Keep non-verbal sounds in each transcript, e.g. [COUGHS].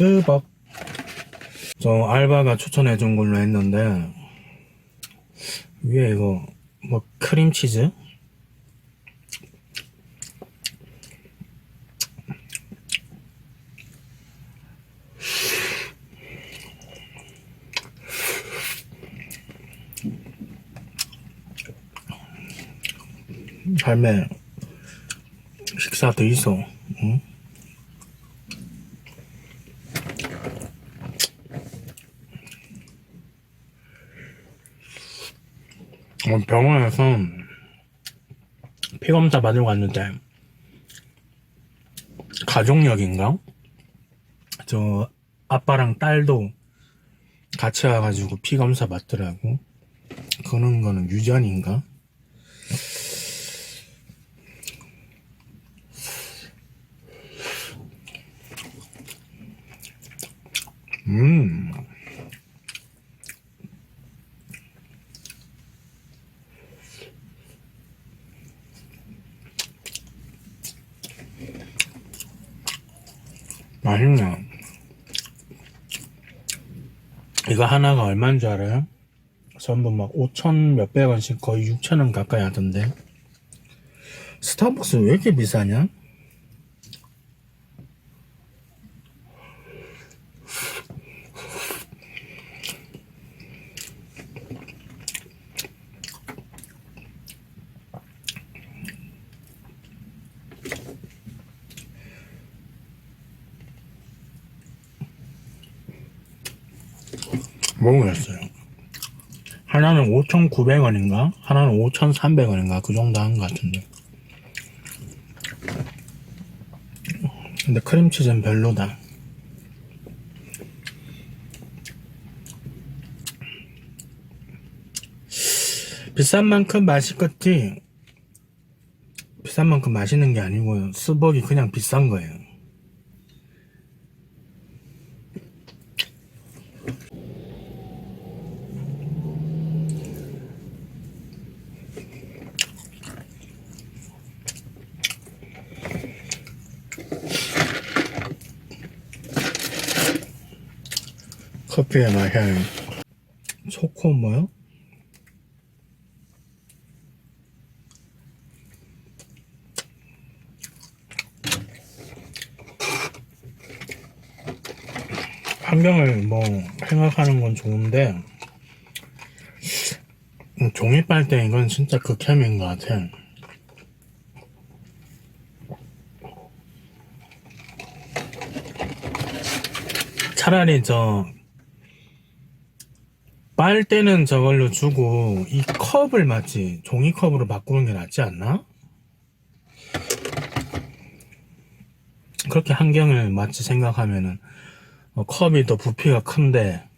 스벅. 저 알바가 추천해 준 걸로 했는데, 위에 이거, 뭐, 크림치즈? 할매, 식사 돼 있어. 응? 병원에서 피 검사 받으러 갔는데 가족력인가? 저 아빠랑 딸도 같이 와가지고 피 검사 받더라고. 그런 거는 유전인가? 음. 맛있네. 이거 하나가 얼마인 줄 알아요? 전부 막 5천 몇백 원씩 거의 6천 원 가까이 하던데. 스타벅스 왜 이렇게 비싸냐? 모르겠어요. 하나는 5,900원인가? 하나는 5,300원인가? 그 정도 한 것 같은데. 근데 크림치즈는 별로다. 비싼 만큼 맛있겠지? 비싼 만큼 맛있는 게 아니고요. 스벅이 그냥 비싼 거예요. 커피의 맛향 초코 뭐요? 환경을 뭐 생각하는 건 좋은데 음, 종이 빨대 이건 진짜 극혐인 것 같아. 차라리 저 빨대는 저걸로 주고 이 컵을 맞지 종이컵으로 바꾸는 게 낫지 않나? 그렇게 환경을 맞지 생각하면은 어, 컵이 더 부피가 큰데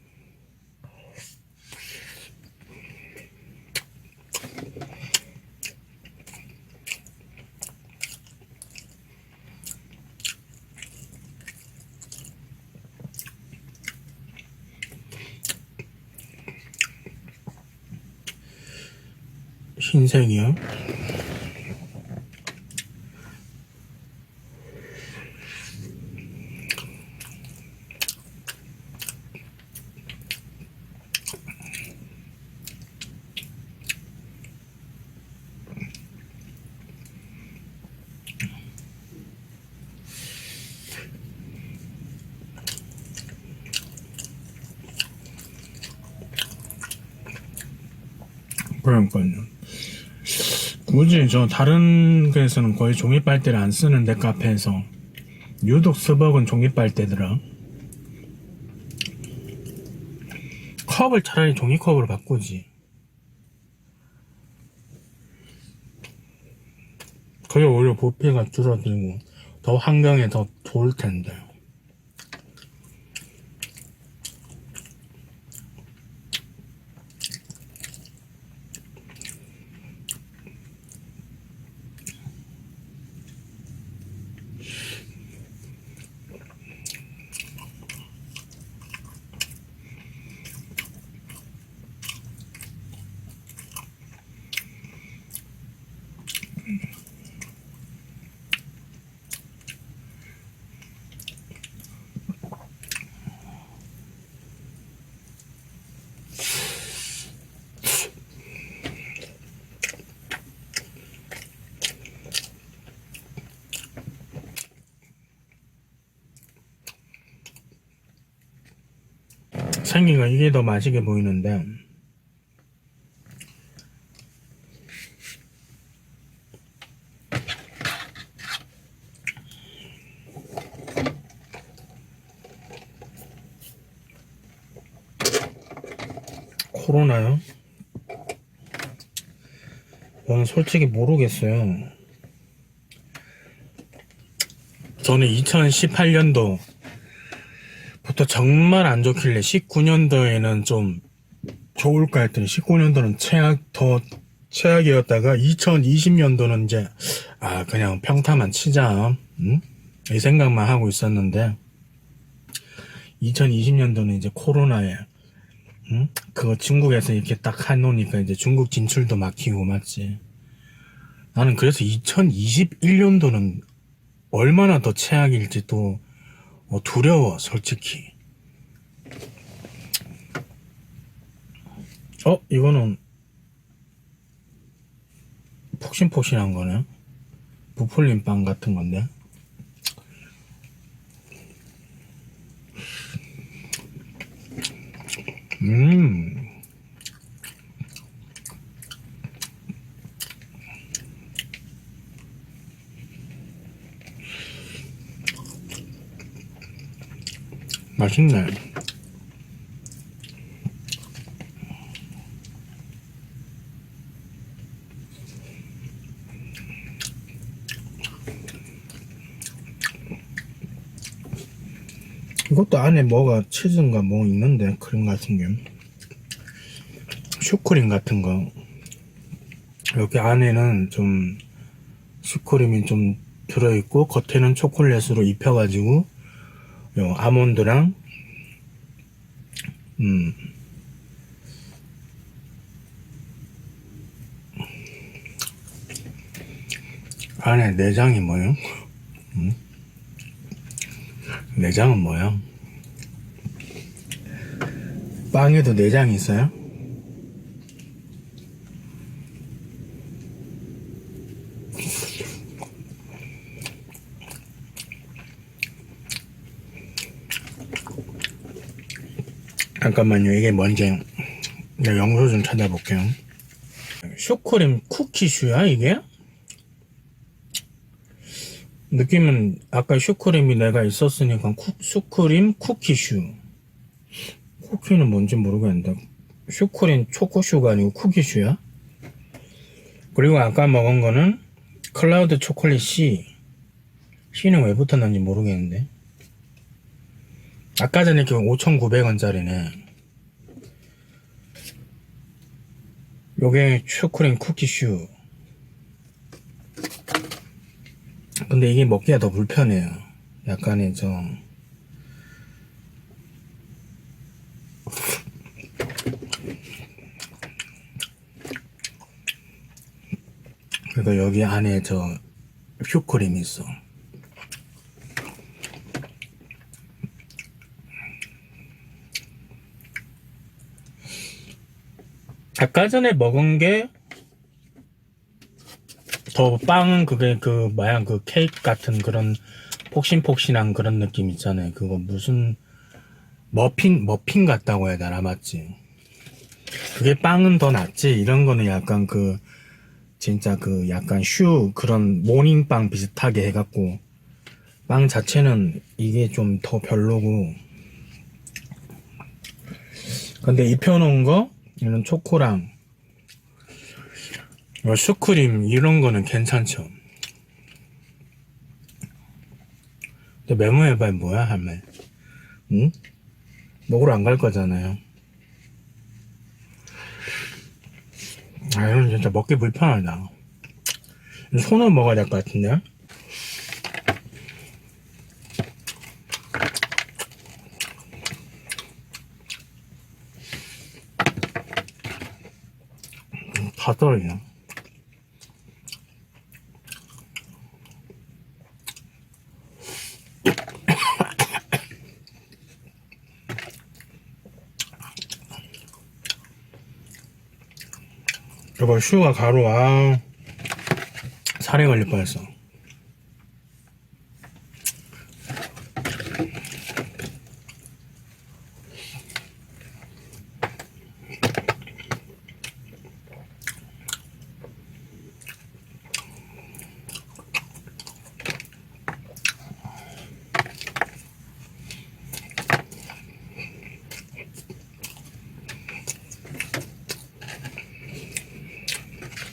흰색이요? 그러니까요. 굳이 저 다른 데서는 거의 종이 빨대를 안 쓰는데 카페에서 유독 스벅은 종이 빨대더라. 컵을 차라리 종이컵으로 바꾸지. 그게 오히려 부피가 줄어들고 더 환경에 더 좋을 텐데. 생긴 거 이게 더 맛있게 보이는데 코로나요? 저는 솔직히 모르겠어요. 저는 2018년도 부터 정말 안 좋길래 19년도에는 좀 좋을까 했더니 19년도는 최악 더 최악이었다가 2020년도는 이제 아 그냥 평타만 치자 응? 이 생각만 하고 있었는데 2020년도는 이제 코로나에 응? 그거 중국에서 이렇게 딱 해놓으니까 이제 중국 진출도 막히고 맞지 나는 그래서 2021년도는 얼마나 더 최악일지 또 어, 두려워 솔직히. 어 이거는 폭신폭신한 거네 부풀린 빵 같은 건데. 음 맛있네. 이것도 안에 뭐가 치즈인가 뭐 있는데 크림 같은 게. 슈크림 같은 거. 여기 안에는 좀 슈크림이 좀 들어있고 겉에는 초콜릿으로 입혀가지고 요 아몬드랑 음 안에 내장이 뭐요? 음? 내장은 뭐야? 빵에도 내장이 있어요? 잠깐만요. 이게 뭔지 영수 좀 찾아볼게요. 슈크림 쿠키슈야 이게? 느낌은 아까 슈크림이 내가 있었으니까 쿠, 슈크림 쿠키슈. 쿠키는 뭔지 모르겠는데 슈크림 초코슈가 아니고 쿠키슈야? 그리고 아까 먹은 거는 클라우드 초콜릿 C. C는 왜 붙었는지 모르겠는데. 아까 전에 그 5,900원짜리네. 요게 슈크림 쿠키슈. 근데 이게 먹기가 더 불편해요. 약간의 좀. 그리고 여기 안에 저 슈크림이 있어. 아까 전에 먹은 게 더 빵은 그게 그 뭐야 그 케이크 같은 그런 폭신폭신한 그런 느낌 있잖아요. 그거 무슨 머핀 머핀 같다고 해야 되나 맞지? 그게 빵은 더 낫지. 이런 거는 약간 그 진짜 그 약간 슈 그런 모닝빵 비슷하게 해갖고 빵 자체는 이게 좀 더 별로고. 근데 입혀놓은 거 이런 초코랑 뭐 슈크림 이런 거는 괜찮죠. 근데 메모해봐야 뭐야 할매? 응? 먹으러 안 갈 거잖아요. 아 이건 진짜 먹기 불편하다. 손으로 먹어야 될 것 같은데. 다 떨어지네. [COUGHS] 여보 슈가 가루 아 살에 걸릴 뻔했어